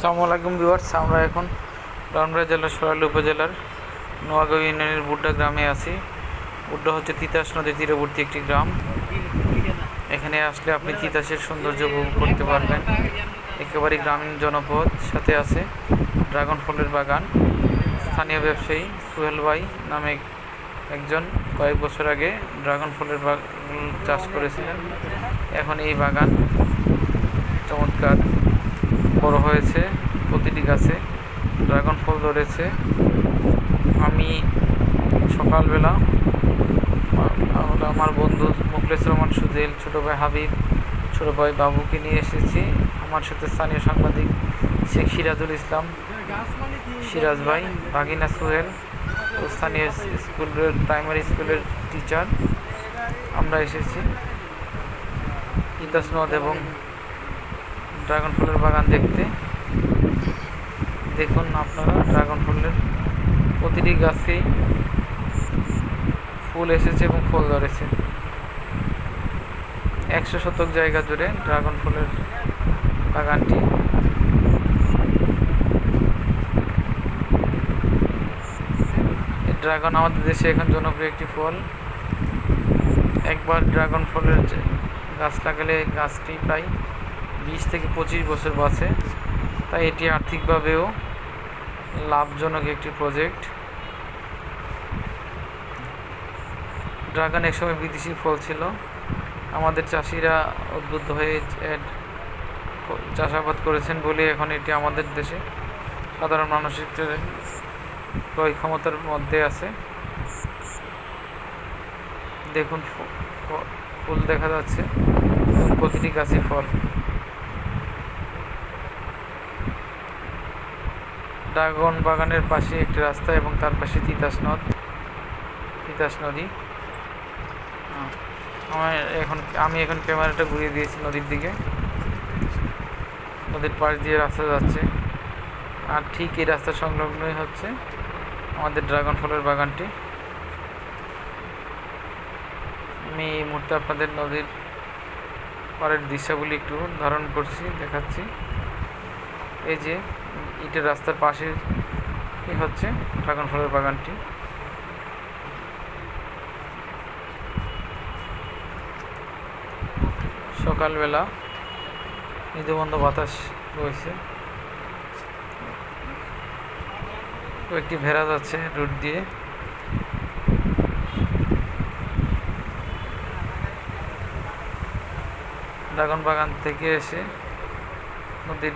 আসসালামু আলাইকুম ভিউয়ার্স, আমরা এখন ব্রাহ্মণবাড়িয়া জেলার সরাইল উপজেলার নোয়াগাঁও ইউনিয়নের বুড্ডা গ্রামে আছি। বুড্ডা হচ্ছে তিতাস নদীর তীরবর্তী একটি গ্রাম। এখানে আসলে আপনি তিতাসের সৌন্দর্য উপভোগ করতে পারবেন। একেবারে গ্রামীণ জনপদ সাথে আছে ড্রাগন ফলের বাগান। স্থানীয় ব্যবসায়ী সুহেল ভাই নামে একজন কয়েক বছর আগে ড্রাগন ফলের বাগান চাষ করেছিলেন। এখন এই বাগান চমৎকার। বড় হয়েছে প্রতিটি গাছে। ড্রাগন ফল ধরেছে। আমি সকালবেলা আমরা বন্ধু মুখলেস রহমান, সুজেল, ছোটো ভাই হাবিব, ছোটো ভাই বাবুকে নিয়ে এসেছি। আমার সাথে স্থানীয় সাংবাদিক শেখ সিরাজুল ইসলাম, সিরাজ ভাই, ভাগিনা সোহেল ও স্থানীয় স্কুলের প্রাইমারি স্কুলের টিচার আমরা এসেছি। ইতাস নদ এবং ড্রাগন ফলের বাগান দেখতে। দেখুন আপনারা, ড্রাগন ফলের প্রতিটি গাছেই ফুল এসেছে এবং ফল ধরেছে। একশো শতক জায়গা জুড়ে ড্রাগন ফলের বাগানটি। ড্রাগন আমাদের দেশে এখন জনপ্রিয় একটি ফল। একবার ড্রাগন ফলের গাছ লাগালে গাছটি প্রায় বিশ থেকে পঁচিশ বছর বাঁচে। তাই এটি আর্থিকভাবেও লাভজনক একটি প্রজেক্ট ড্রাগন একসময় বিদেশি ফল ছিল। আমাদের চাষিরা উদ্বুদ্ধ হয়ে চাষাবাদ করেছেন বলে এখন এটি আমাদের দেশে সাধারণ মানুষের ক্রয় ক্ষমতার মধ্যে আছে। দেখুন ফুল দেখা যাচ্ছে। প্রতিটি গাছে ফল। ড্রাগন বাগানের পাশে একটি রাস্তা এবং তার পাশে তিতাস নদ। তিতাস নদী। আমার এখন, আমি এখন ক্যামেরাটা ঘুরিয়ে দিয়েছি নদীর দিকে। নদীর পাশ দিয়ে রাস্তা যাচ্ছে। আর ঠিক এই রাস্তা সংলগ্নই হচ্ছে আমাদের ড্রাগন ফলের বাগানটি। আমি এই মুহূর্তে আপনাদের নদীর পাড়ের দৃশ্যগুলি একটু ধারণ করছি, দেখাচ্ছি। এই যে ইটের রাস্তার পাশে হচ্ছে ড্রাগন ফলের বাগানটি। সকালবেলা মৃদুবন্ধ বাতাস রয়েছে। কয়েকটি ভেড়া যাচ্ছে রুট দিয়ে। ড্রাগন বাগান থেকে এসে নদীর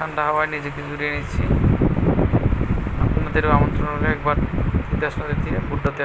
ঠান্ডা হাওয়ায় নিজেকে জুড়িয়ে নিচ্ছি। আপনাদেরও আমন্ত্রণ হলো একবার তিতাস নদীর তীরে বুড্ডাতে